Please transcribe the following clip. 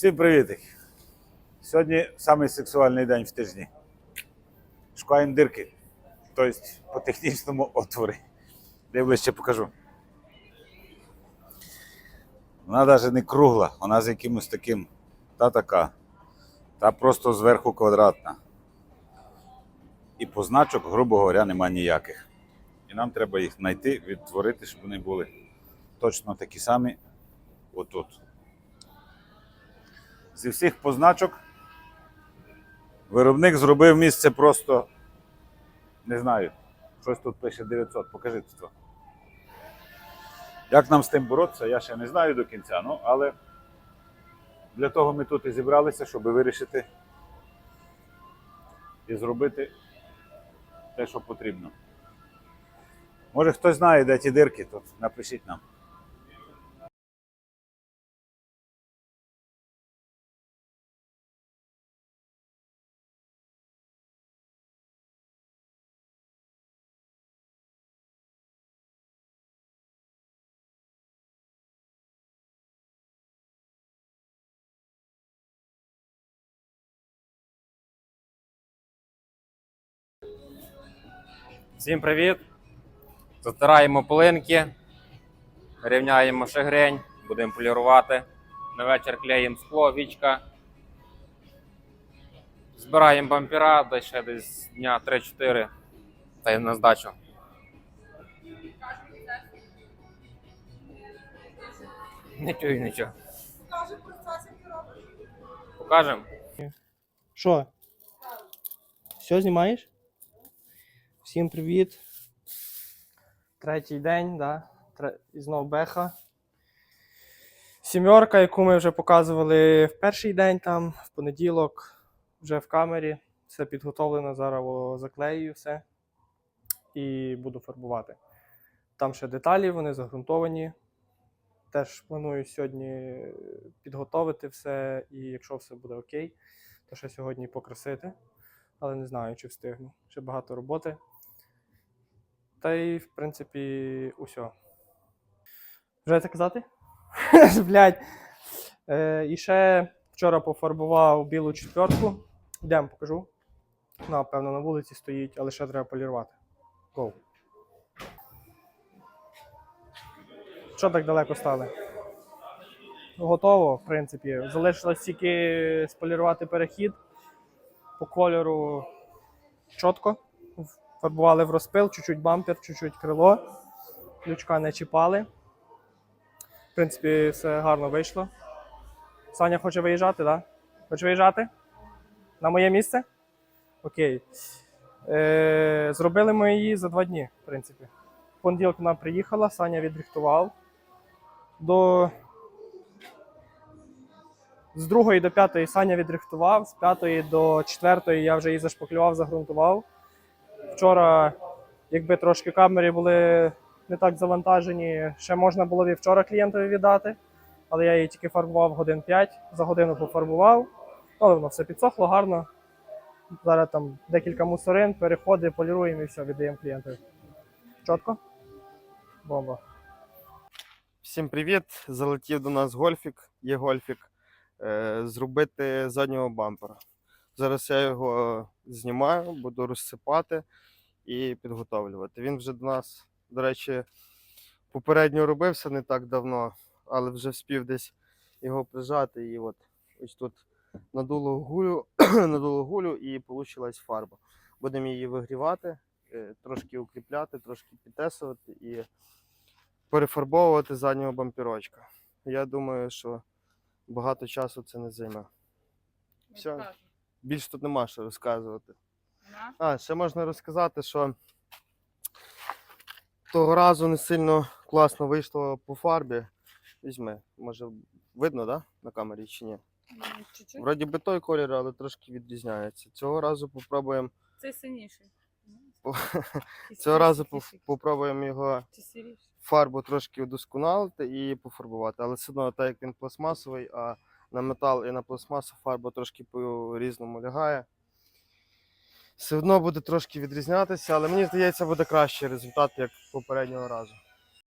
Всім привітик! Сьогодні самий сексуальний день в тижні. Шукаємо дирки. Тобто по технічному отворі. Де ближче покажу. Вона навіть не кругла, вона з якимось таким та така. Та просто зверху квадратна. І позначок, грубо говоря, нема ніяких. І нам треба їх знайти, відтворити, щоб вони були точно такі самі отут. Зі всіх позначок виробник зробив місце просто, не знаю, щось тут пише 900, покажи це. Як нам з тим боротися, я ще не знаю до кінця, ну, але для того ми тут і зібралися, щоб вирішити і зробити те, що потрібно. Може хтось знає, де ті дирки, то напишіть нам. Всім привіт! Затираємо полинки, рівняємо шагрень, будемо полірувати. На вечір клеїмо скло, вічка. Збираємо бампера, десь ще десь дня 3-4 та й на здачу. Не чую нічого. Покажемо. Що? Все знімаєш? Всім привіт. Третій день, да? І знов беха. Сімерка, яку ми вже показували в перший день там, в понеділок, вже в камері. Все підготовлено, зараз заклею все. І буду фарбувати. Там ще деталі, вони загрунтовані. Теж планую сьогодні підготовити все, і якщо все буде окей, то ще сьогодні покрасити, але не знаю, чи встигну. Ще багато роботи. Та й, в принципі, усе. Вже це казати? Блять. Е, і ще вчора пофарбував білу четвертку. Йдемо, покажу. Вона, певно, на вулиці стоїть, але ще треба полірувати. Гоу. Що так далеко стали? Готово, в принципі. Залишилось тільки сполірувати перехід по кольору чітко. Фарбували в розпил, чуть-чуть бампер, чуть-чуть крило. Ключка не чіпали. В принципі, все гарно вийшло. Саня хоче виїжджати, так? Да? Хоче виїжджати? На моє місце? Окей. Е, зробили ми її за два дні, в принципі. В понеділок вона приїхала, Саня відрихтував. До з другої до п'ятої Саня відрихтував, з п'ятої до четвертої я вже її зашпаклював, загрунтував. Вчора, якби трошки камери були не так завантажені, ще можна було і вчора клієнтові віддати, але я її тільки фарбував годин 5, за годину пофарбував. Але воно все підсохло гарно. Зараз там декілька мусорин, переходи, поліруємо і все, віддаємо клієнтові. Чітко? Бомба. Всім привіт! Залетів до нас гольфік, є гольфік. е, Зробити заднього бампера. Зараз я його знімаю, буду розсипати і підготовлювати. Він вже до нас, до речі, попередньо робився не так давно, але вже вспів десь його прижати. І от ось тут надуло гулю, надуло гулю і вийшла фарба. Будемо її вигрівати, е, трошки укріпляти, трошки підтесувати і перефарбовувати заднього бампірочка. Я думаю, що багато часу це не займе. Все. Більш тут нема що розказувати. А, ще можна розказати, що того разу не сильно класно вийшло по фарбі. Візьми, може видно, да? На камері чи ні? Чуть-чуть. Вроді би той колір, але трошки відрізняється. Цього разу попробуємо, Це синіший. Цього разу попробуємо його фарбу трошки удосконалити і пофарбувати. Але все одно, так як він пластмасовий, а на метал і на пластмасу фарба трошки по-різному лягає. Все одно буде трошки відрізнятися, але мені здається, буде кращий результат, як попереднього разу.